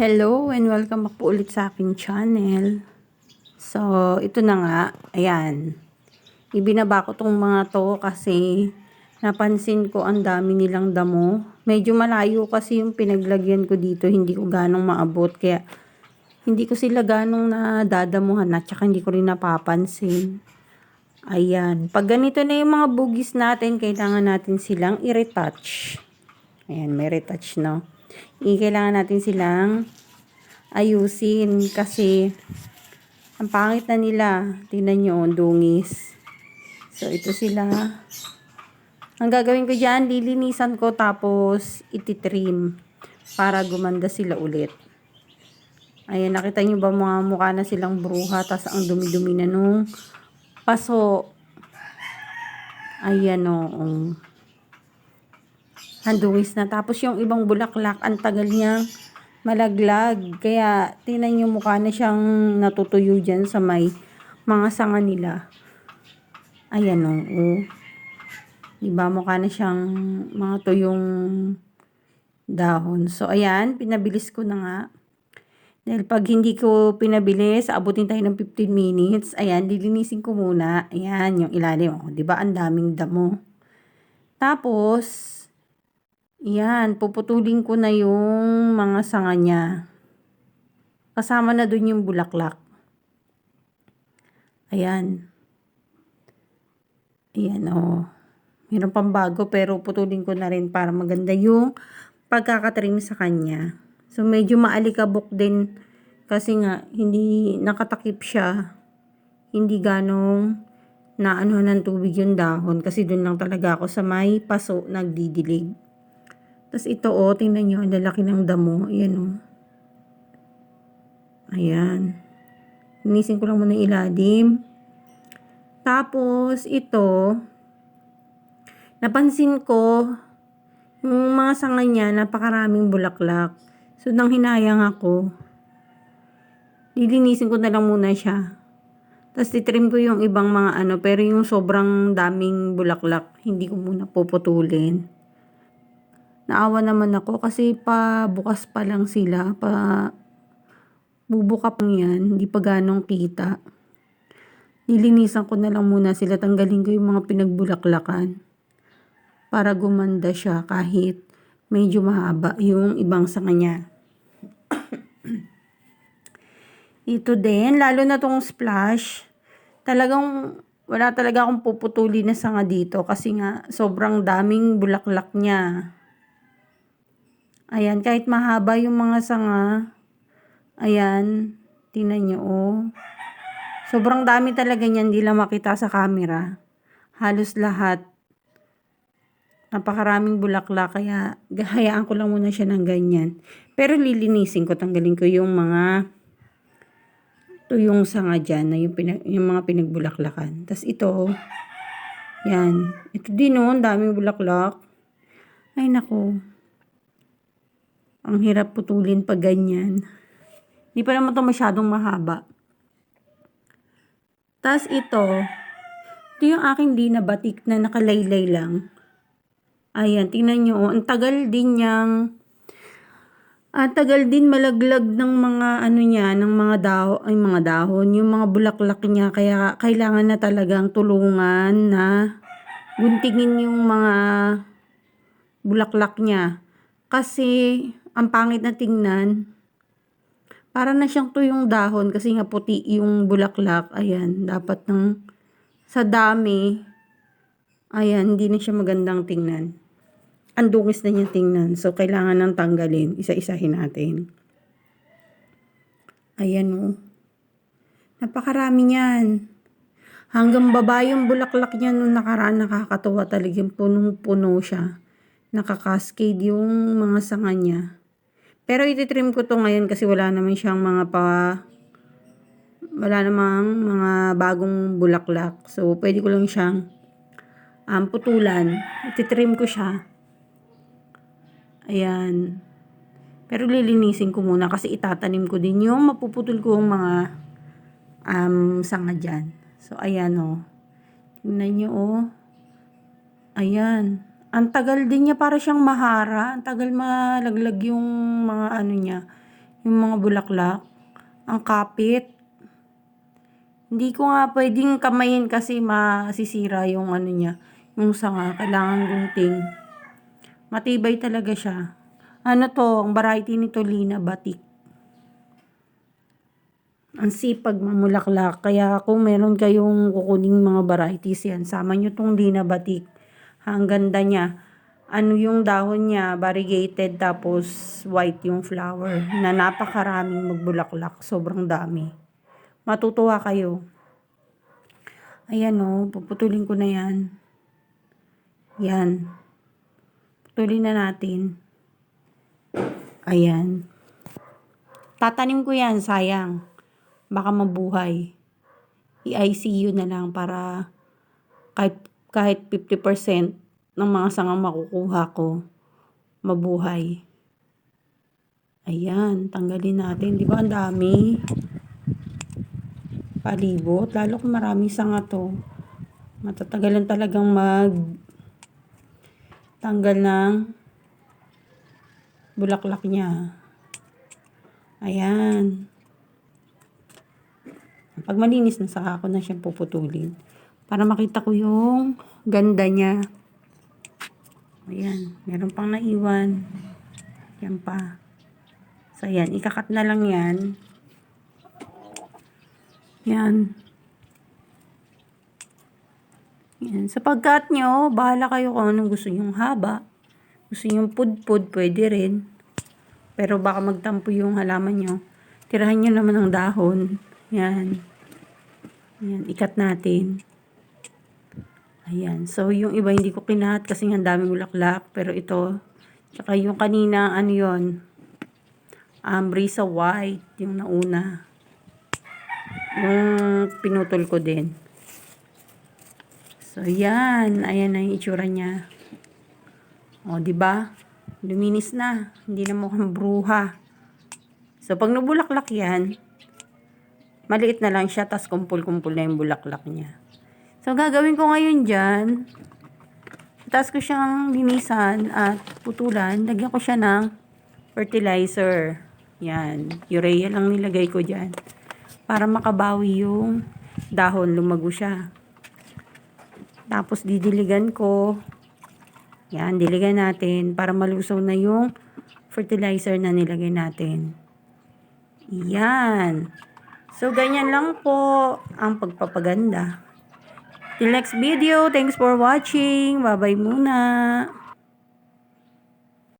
Hello and welcome back po ulit sa aking channel. So, ito na nga. Ayan. Ibinaba ko tong mga to kasi napansin ko ang dami nilang damo. Medyo malayo kasi yung pinaglagyan ko dito. Hindi ko ganong maabot. Kaya hindi ko sila ganong nadadamuhan at saka hindi ko rin napapansin. Ayan. Pag ganito na yung mga bugis natin, kailangan natin silang i-retouch. Ayan, may retouch, no? I kailangan natin silang ayusin kasi ang pangit na nila. Tingnan nyo, dungis. So, ito sila. Ang gagawin ko dyan, lilinisan ko tapos ititrim para gumanda sila ulit. Ayan, nakita nyo ba mga mukha na silang bruha tapos ang dumi-dumi na nung paso. Ayan o. Oh, handungis na. Tapos yung ibang bulaklak, ang tagal niyang malaglag. Kaya, tinan yung mukha na siyang natutuyo dyan sa may mga sanga nila. Ayan o. Oh, Diba, mukha na siyang mga tuyong dahon. So, ayan, pinabilis ko na nga. Dahil pag hindi ko pinabilis, abutin tayo ng 15 minutes. Ayan, lilinisin ko muna. Ayan, yung ilalim. Oh, diba, ang daming damo. Tapos, yan, puputulin ko na yung mga sanga niya. Kasama na dun yung bulaklak. Ayan. Ayan, oh. Meron pang bago pero putulin ko na rin para maganda yung pagkakatrim sa kanya. So, medyo maalikabok din kasi nga hindi nakatakip siya. Hindi ganong naano ng tubig yung dahon kasi dun lang talaga ako sa may paso nagdidilig. Tapos ito oh, tingnan nyo, ang lalaki ng damo. Ayan oh. Ayan. Inisin ko lang muna ilalim. Tapos ito, napansin ko, yung mga sanga niya, napakaraming bulaklak. So, nang hinayang ako, lilinisin ko na lang muna siya. Tapos titrim ko yung ibang mga ano, pero yung sobrang daming bulaklak, hindi ko muna puputulin. Naawa naman ako kasi pa bukas pa lang sila. Pa bubuka pa yan. Hindi pa ganong kita. Nilinisan ko na lang muna sila. Tanggalin ko yung mga pinagbulaklakan. Para gumanda siya kahit medyo mahaba yung ibang sa kanya. Ito din, lalo na tong splash. Talagang wala talaga akong puputuli na sanga dito kasi nga sobrang daming bulaklak niya. Ayan, kahit mahaba yung mga sanga, ayan, tinan nyo, oh. Sobrang dami talaga niyan, hindi lang makita sa camera. Halos lahat. Napakaraming bulaklak, kaya hayaan ko lang muna siya ng ganyan. Pero lilinisin ko, tanggalin ko yung mga tuyong sanga dyan, na yung, pinag, yung mga pinagbulaklakan. Tapos ito, yan. Ito din, oh, daming bulaklak. Ay, nako. Ang hirap putulin pag ganyan. Hindi pa naman ito masyadong mahaba. Tapos ito, ito yung aking di na batik na nakalaylay lang. Ayan, tingnan nyo. Oh, ang tagal din niyang at tagal din malaglag ng mga ano niya, ng mga dahon, ay mga dahon, yung mga bulaklak niya. Kaya kailangan na talagang tulungan na guntingin yung mga bulaklak niya. Kasi ang pangit na tingnan. Para na siyang tuyong dahon kasi nga puti yung bulaklak. Ayan, dapat ng sa dami. Ayan, hindi na siya magandang tingnan. Ang dungis na niya tingnan. So, kailangan nang tanggalin. Isa-isahin natin. Ayan o. Oh. Napakarami niyan. Hanggang baba yung bulaklak niya nung nakaraan nakakatuwa talagang punong-puno siya. Nakakascade yung mga sanga niya. Pero ititrim ko to ngayon kasi wala naman siyang mga pa wala namang mga bagong bulaklak. So, pwede ko lang siyang um, putulan. Ititrim ko siya. Ayan. Pero lilinisin ko muna kasi itatanim ko din yung mapuputol ko yung mga um, sanga dyan. So, ayan o. Oh. Tingnan nyo o. Oh. Ayan. Ang tagal din niya para siyang mahara. Ang tagal malaglag yung mga ano niya. yung mga bulaklak. Ang kapit. Hindi ko nga pwedeng kamayin kasi masisira yung ano niya. Yung sanga. Kailangan gunting. Matibay talaga siya. Ano to? Ang variety nito Lina Batik. Ang sipag mamulaklak. Kaya kung meron kayong kukuning mga varieties yan, sama nyo tong Lina Batik. Ang ganda niya. Ano yung dahon niya, variegated tapos white yung flower na napakaraming magbulaklak. Sobrang dami. Matutuwa kayo. Ayan o, puputulin ko na yan. Yan. Putulin na natin. Ayan. Tatanim ko yan, sayang. Baka mabuhay. I-ICU na lang para kahit, kahit 50% ng mga sangang makukuha ko, mabuhay. Ayan, tanggalin natin. Di ba ang dami? Palibot. Lalo kung maraming sanga to. Matatagalan talagang mag tanggal ng bulaklak niya. Ayan. Pag malinis na, saka ako na siyang puputulin. Para makita ko yung ganda niya. Ayan. Meron pang naiwan. Yan pa. So, ayan. Ikakat na lang yan. Yan. Yan. Sa pagkat nyo, bahala kayo kung anong gusto nyong haba. Gusto nyong pudpud, pwede rin. Pero baka magtampo yung halaman nyo. Tirahan nyo naman ng dahon. Yan. Yan. Ikat natin. Ayan. So, yung iba hindi ko kinahat kasi ang dami bulaklak. Pero ito, tsaka yung kanina, ano yon um, Brisa White, yung nauna. Yung pinutol ko din. So, yan. Ayan na yung itsura niya. O, ba? Luminis na. Hindi na mukhang bruha. So, pag nabulaklak yan, maliit na lang siya, tas kumpul-kumpul na yung bulaklak niya. So, gagawin ko ngayon dyan, tapos ko siyang linisan at putulan, lagyan ko siya ng fertilizer. Yan, urea lang nilagay ko dyan. Para makabawi yung dahon, lumago siya. Tapos didiligan ko. Yan, diligan natin para malusaw na yung fertilizer na nilagay natin. Yan. So, ganyan lang po ang pagpapaganda. Till next video, thanks for watching. Bye-bye muna.